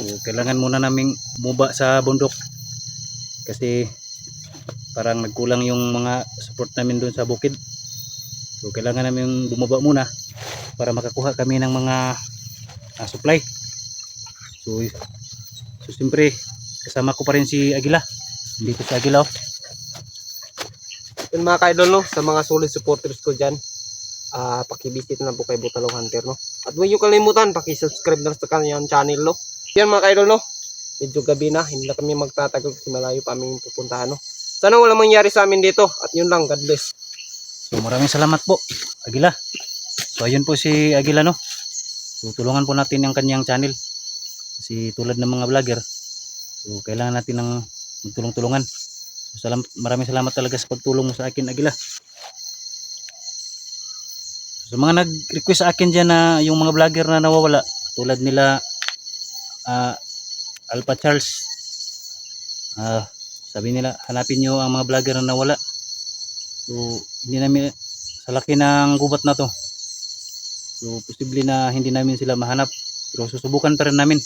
So, kailangan muna naming muba sa bundok. Kasi parang nagkulang yung mga support namin doon sa bukid. So, kailangan namin bumaba muna para makakuha kami ng mga ah, supply. So, so siyempre, kasama ko pa rin si Agila. Dito si Agila. Oh. Yun mga ka-idol no, sa mga solid supporters ko dyan, ah pakibisit na po kay Butalaw Hunter no. At huwag niyo kalimutan, paki-subscribe na sa kanyang channel no. Yan mga ka-idol no, medyo gabi na, hindi na kami magtatagal kasi malayo pa aming pupuntahan no. Sana wala mangyari sa amin dito at yun lang, God bless. So maraming salamat po, Agila. So ayun po si Agila no. So tulungan po natin ang kanyang channel. Kasi tulad ng mga vlogger, so kailangan natin ng magtulong-tulungan. So salam, maraming salamat talaga sa pagtulong mo sa akin, Agila. So mga nag-request sa akin dyan na yung mga vlogger na nawawala, tulad nila ah, Alpha Charles. Ah, sabi nila, hanapin nyo ang mga vlogger na nawala. So, hindi namin sa laki ng gubat na to. So, posible na hindi namin sila mahanap. Pero susubukan pa rin namin.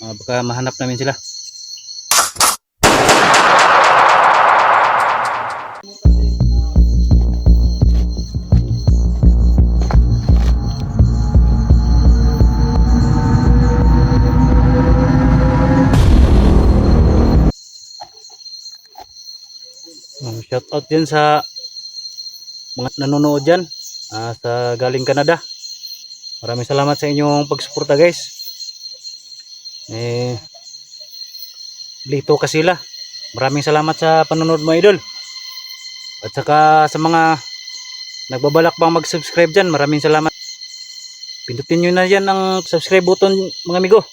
Ah, baka mahanap namin sila. Shout out din sa mga nanonood dyan ah, sa galing Canada. Maraming salamat sa inyong pagsuporta guys. Eh, Lito Kasila. Maraming salamat sa panonood mo idol. At saka sa mga nagbabalak pang mag-subscribe dyan, maraming salamat. Pindutin nyo na yan ang subscribe button mga amigo.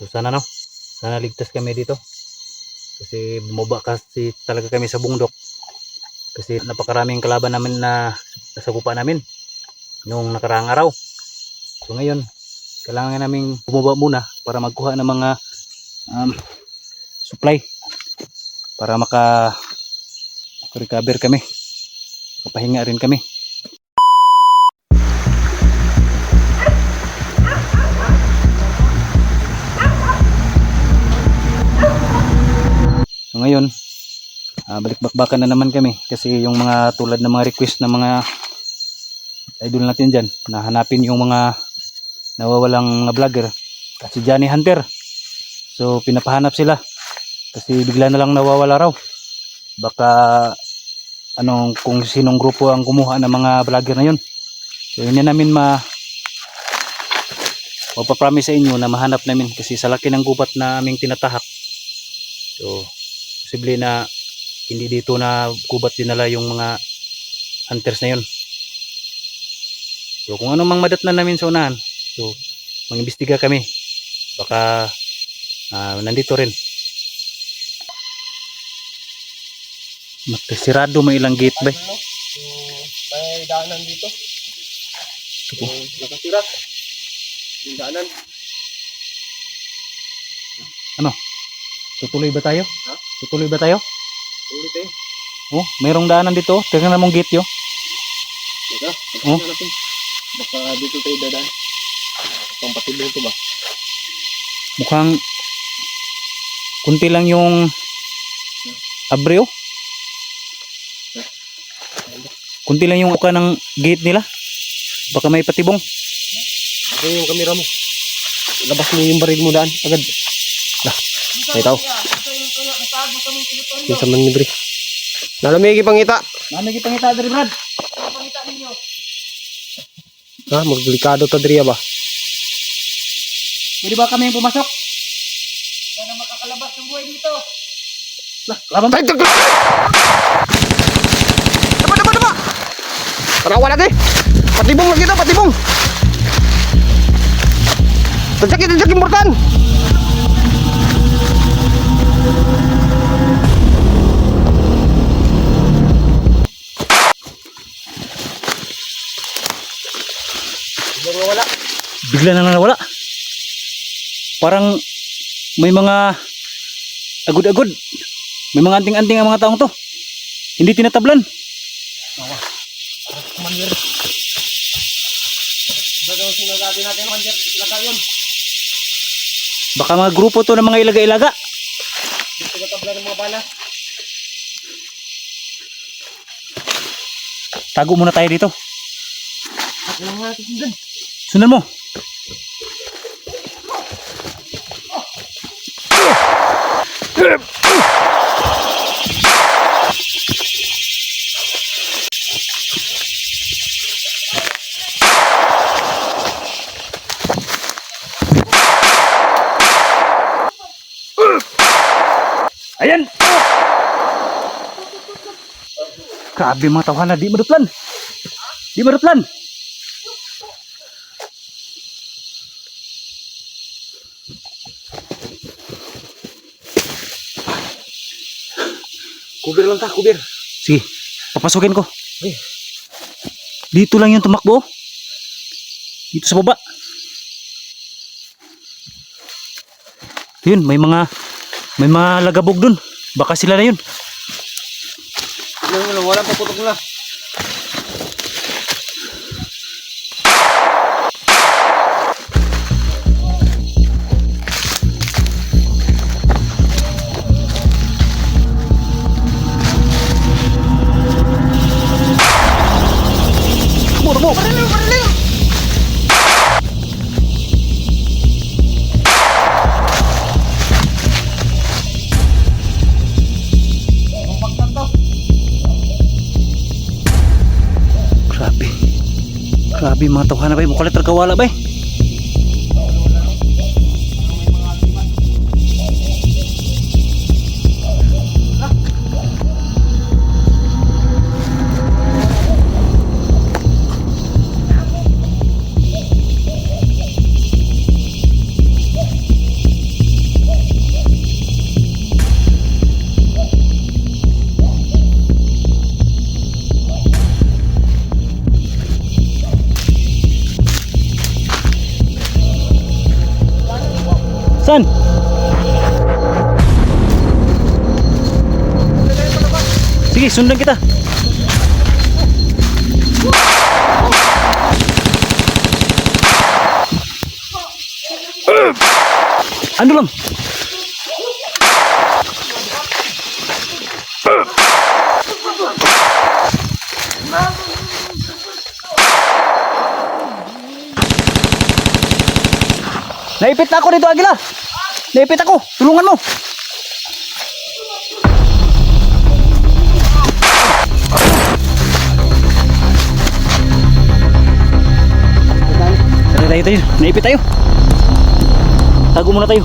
So sana no, sana ligtas kami dito. Kasi bumaba kasi talaga kami sa bundok. Kasi napakaraming kalaban namin na nasagupa namin noong nakaraang araw. So ngayon, kailangan namin bumaba muna para magkuha ng mga um, supply para maka recover kami. Kapahinga rin kami. Ngayon, ah, balik-bakbakan na naman kami kasi yung mga tulad ng mga request ng mga idol natin dyan na hanapin yung mga nawawalang mga vlogger at si Johnny Hunter. So pinapahanap sila kasi bigla na lang nawawala raw. Baka anong kung sinong grupo ang kumuha ng mga vlogger na yun. So yun na namin ma mapapromise sa inyo na mahanap namin kasi sa laki ng gubat na aming tinatahak. So posible na hindi dito na gubat dinala yung mga hunters na yun. So kung ano mang madat na namin sa unahan, so mangimbestiga kami. Baka ah, nandito rin. Magkasirado may ilang gate ba? May daanan dito. So, nakasira. Yung daanan. Tutuloy ba tayo? Ha? Tutuloy ba tayo? Ulit eh. Oh, mayroong daanan dito. Tingnan na mong gate yo. Teka, Oh. oh? Baka dito tayo dadaan. Pang patibong to ba? Mukhang kunti lang yung abreo. Kunti lang yung uka ng gate nila. Baka may patibong. Ako yung kamera mo. Labas mo yung baril mo daan. Agad. Lah. Ay tao. Bisa man ni, Bri. pengita, ya, pangita. Nalamigi pangita, Dri, Brad. Pangita ninyo. Ah, beli kado to, dari apa ya, jadi bakam yang pemasok dan Wala na makakalabas ng buhay dito. Lah, laban tayo. tepat, tepat. dapa. Tanawa pati Patibong lagi ito, patibong. bung, tadyakin, Mortan. Tadyakin. Bigla na lang nawala. Parang may mga agud-agud. May mga anting-anting ang mga taong to. Hindi tinatablan. Commander. Baka mga grupo to ng mga ilaga-ilaga. Tabla ng mga bala. Tago muna tayo dito. Sundan mo. Ayan! Grabe mga tawanan, di maduplan. Di maduplan. Kubir lang ta, kubir. Sige, papasukin ko. Eh. Dito lang yung tumakbo. Dito sa baba. Yun, may mga may mga lagabog dun. Baka sila na yun. Lang lang, walang paputok na. Grabe mga tawhana bay. Mukulit terkawala bay. San? Sige, sundan kita. Lang? Naipit na ako dito, Agila. Naipit ako. Tulungan mo. Tara tayo tayo. Naipit tayo. Tago muna tayo.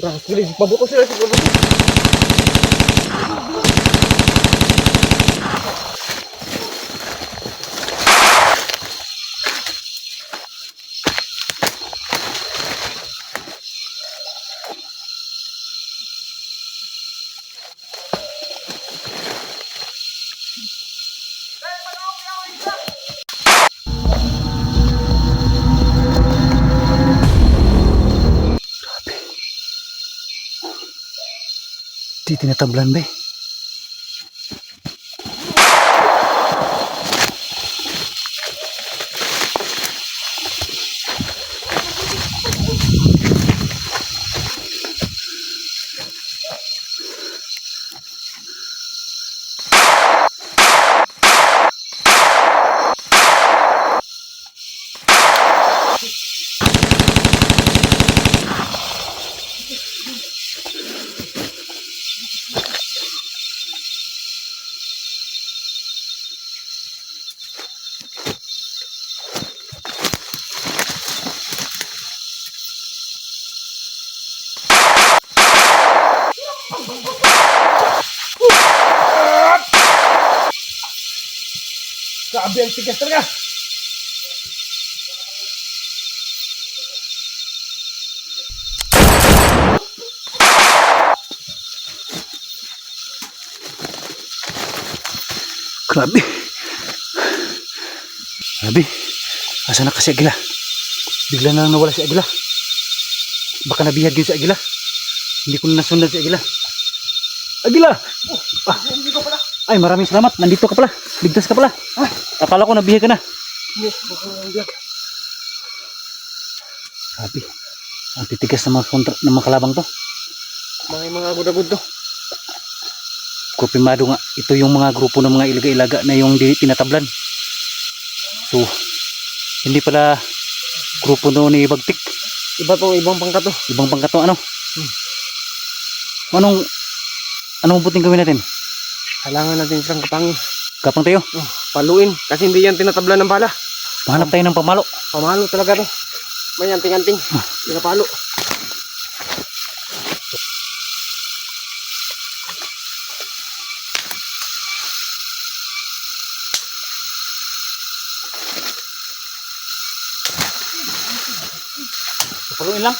Rangkilis, pabuto sila siguro. Di tinatablan ba eh. Ang tigas talaga. Grabe. Grabe. Asa na kasi Agila? Bigla na lang nawala si Agila. baka nabihag yun si Agila. Hindi ko na nasundan si Agila. Agila! Ah, Hindi ko pala. Ay, maraming salamat. Nandito ka pala. Ligtas ka pala. Ah, akala ko nabihag ka na. Yes, nang Sabi, ang titigas ng mga, kontra, ng mga kalabang to. Mga mga agud-agud to. Kumpirmado nga, ito yung mga grupo ng mga ilaga-ilaga na yung di tinatablan. So, hindi pala grupo no ni Bagtik. Iba tong ibang pangkat to. Ibang pangkat to, ano? Anong, anong buting gawin natin? Kailangan natin isang kapangin. Kapang tayo, Oh, paluin. Kasi hindi yan tinatabla ng bala. mahanap tayo ng pamalo. Pamalo talaga to. May anting-anting. Pinapalo. Papaluin lang.